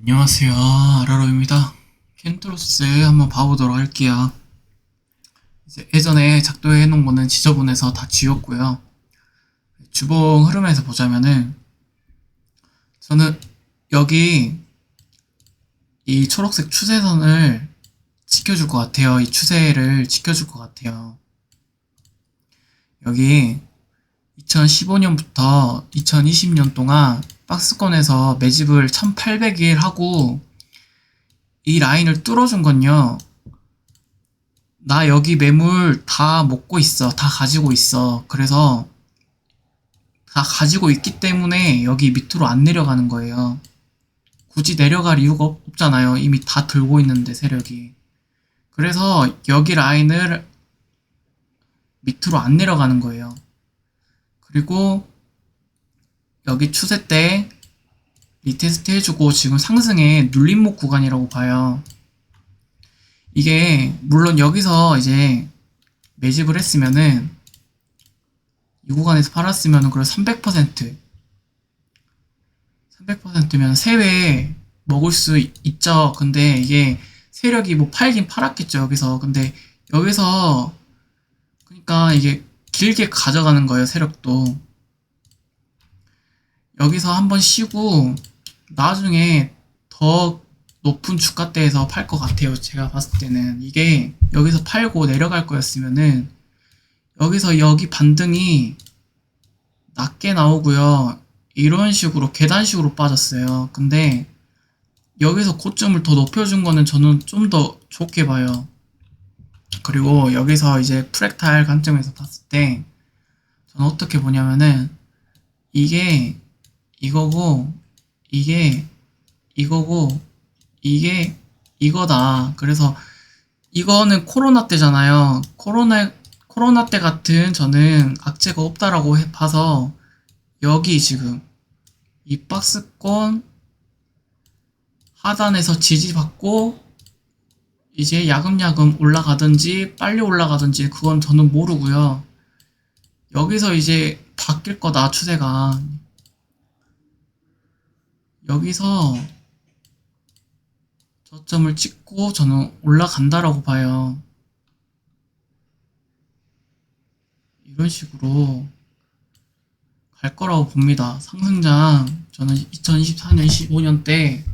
안녕하세요. 아라로입니다. 켄트로스 한번 봐보도록 할게요. 이제 예전에 작도해 놓은 거는 지저분해서 다 지웠고요. 주봉 흐름에서 보자면은 저는 여기 이 초록색 추세선을 지켜줄 것 같아요. 이 추세를 지켜줄 것 같아요. 여기 2015년부터 2020년 동안 박스권에서 매집을 1800일 하고 이 라인을 뚫어준 건요. 나 여기 매물 다 먹고 있어. 다 가지고 있어. 그래서 다 가지고 있기 때문에 여기 밑으로 안 내려가는 거예요. 굳이 내려갈 이유가 없- 없잖아요. 이미 다 들고 있는데 세력이. 그래서 여기 라인을 밑으로 안 내려가는 거예요. 그리고 여기 추세 때 리테스트 해주고 지금 상승의 눌림목 구간이라고 봐요. 이게 물론 여기서 이제 매집을 했으면은 이 구간에서 팔았으면은 그래 300% 300%면 세배 먹을 수 있- 있죠. 근데 이게 세력이 뭐 팔긴 팔았겠죠. 여기서 근데 여기서 그러니까 이게 길게 가져가는 거예요. 세력도 여기서 한번 쉬고 나중에 더 높은 주가대에서 팔 것 같아요. 제가 봤을 때는 이게 여기서 팔고 내려갈 거였으면은 여기서 여기 반등이 낮게 나오고요. 이런 식으로 계단식으로 빠졌어요. 근데 여기서 고점을 더 높여준 거는 저는 좀 더 좋게 봐요. 그리고 여기서 이제 프랙탈 관점에서 봤을 때 저는 어떻게 보냐면은 이게 이거고 이게 이거고 이게 이거다. 그래서 이거는 코로나 때잖아요. 코로나 코로나 때 같은 저는 악재가 없다라고 해- 봐서 여기 지금 이 박스권 하단에서 지지받고 이제 야금야금 올라가든지 빨리 올라가든지 그건 저는 모르고요. 여기서 이제 바뀔 거다 추세가 여기서 저점을 찍고 저는 올라간다라고 봐요. 이런 식으로 갈 거라고 봅니다. 상승장 저는 2024년, 25년 때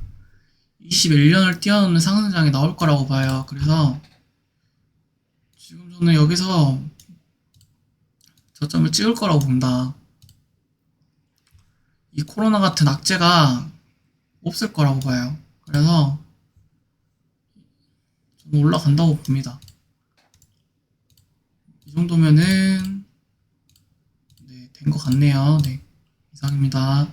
21년을 뛰어넘는 상승장이 나올 거라고 봐요. 그래서 지금 저는 여기서 저점을 찍을 거라고 봅니다. 이 코로나 같은 악재가 없을 거라고 봐요. 그래서 올라간다고 봅니다. 이 정도면은 네, 된 것 같네요. 네, 이상입니다.